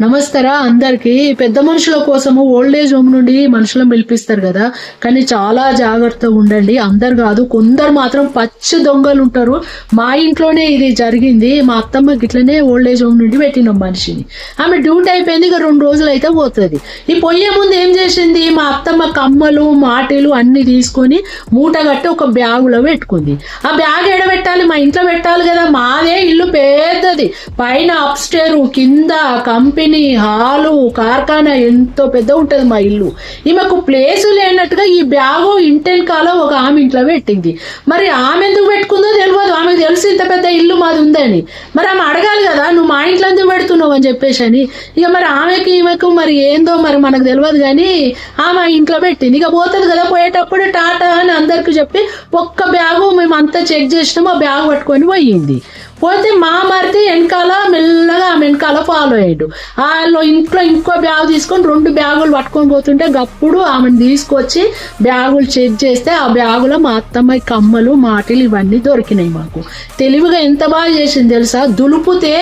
నమస్కారం అందరికి. పెద్ద మనుషుల కోసము ఓల్డ్ ఏజ్ హోమ్ నుండి మనుషులను పిలిపిస్తారు కదా. కానీ చాలా జాగ్రత్తగా ఉండండి. అందరు కాదు కొందరు మాత్రం పచ్చి దొంగలు ఉంటారు. మా ఇంట్లోనే ఇది జరిగింది. మా అత్తమ్మ గిట్లనే ఓల్డ్ ఏజ్ హోమ్ నుండి పెట్టినాం మనిషిని. ఆమె డ్యూటీ అయిపోయింది ఇక రెండు రోజులు అయితే పోతుంది. ఈ పొయ్యే ముందు ఏం చేసింది? మా అత్తమ్మ కమ్మలు మాటలు అన్ని తీసుకొని మూట కట్టి ఒక బ్యాగులో పెట్టుకుంది. ఆ బ్యాగ్ ఎడబెట్టాలి? మా ఇంట్లో పెట్టాలి కదా. మాదే ఇల్లు పే పెద్దది పైన అప్స్టేరు కింద కంపెనీ హాలు కార్ఖానా ఎంతో పెద్ద ఉంటది మా ఇల్లు. ఈమెకు ప్లేసు లేనట్టుగా ఈ బ్యాగు ఇంటెనకాల ఒక ఆమె ఇంట్లో పెట్టింది. మరి ఆమె ఎందుకు పెట్టుకుందో తెలియదు ఆమెకు తెలుసు ఇంత పెద్ద ఇల్లు మాది ఉందని. మరి ఆమె అడగాలి కదా నువ్వు మా ఇంట్లో ఎందుకు పెడుతున్నావు? అని చెప్పేసి అని. ఇక మరి ఆమెకి ఈమెకు మరి ఏందో మరి మనకు తెలియదు కానీ ఆమె ఇంట్లో పెట్టింది. ఇక పోతుంది కదా పోయేటప్పుడు టాటా అని అందరికి చెప్పి ఒక్క బ్యాగు మేము అంతా చెక్ చేసినాము ఆ బ్యాగ్ పట్టుకొని పోయింది. పోతే మా మరిది వెనకాల మెల్లగా ఆమె వెనకాల ఫాలో అయ్యాడు. వాళ్ళు ఇంట్లో ఇంకో బ్యాగ్ తీసుకొని రెండు బ్యాగులు పట్టుకొని పోతుంటే గప్పుడు ఆమెను తీసుకొచ్చి బ్యాగులు చెక్ చేస్తే ఆ బ్యాగులో మా అత్తమ్మాయి కమ్మలు మాటలు ఇవన్నీ దొరికినాయి మాకు. తెలివిగా ఎంత బాగా చేసింది తెలుసా? దులుపుతే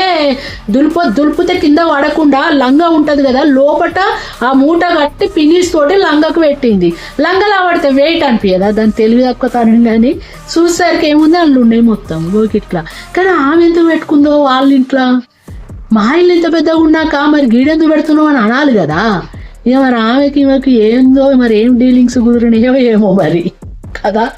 దులుపు దులుపుతే కింద పడకుండా లంగా ఉంటుంది కదా లోపట ఆ మూట కట్టి పినిస్ తోటి లంగకు పెట్టింది. లంగలా పడితే వెయిట్ అనిపించదా దాని తెలివి తక్కువతనం కానీ చూసేసరికి ఏముంది? అందులో ఉన్నాయి మొత్తం గోకిట్లా కానీ ఆమె ఎందుకు పెట్టుకుందో వాళ్ళ ఇంట్లో? మా ఇల్లు ఇంత పెద్దగా ఉన్నాక మరి గీడెందుకు పెడుతున్నావు అని అనాలి కదా? ఇక మరి ఆమెకి మాకు ఏందో మరి ఏం డీలింగ్స్ కుదిరినాయో ఏమో మరి. కదా?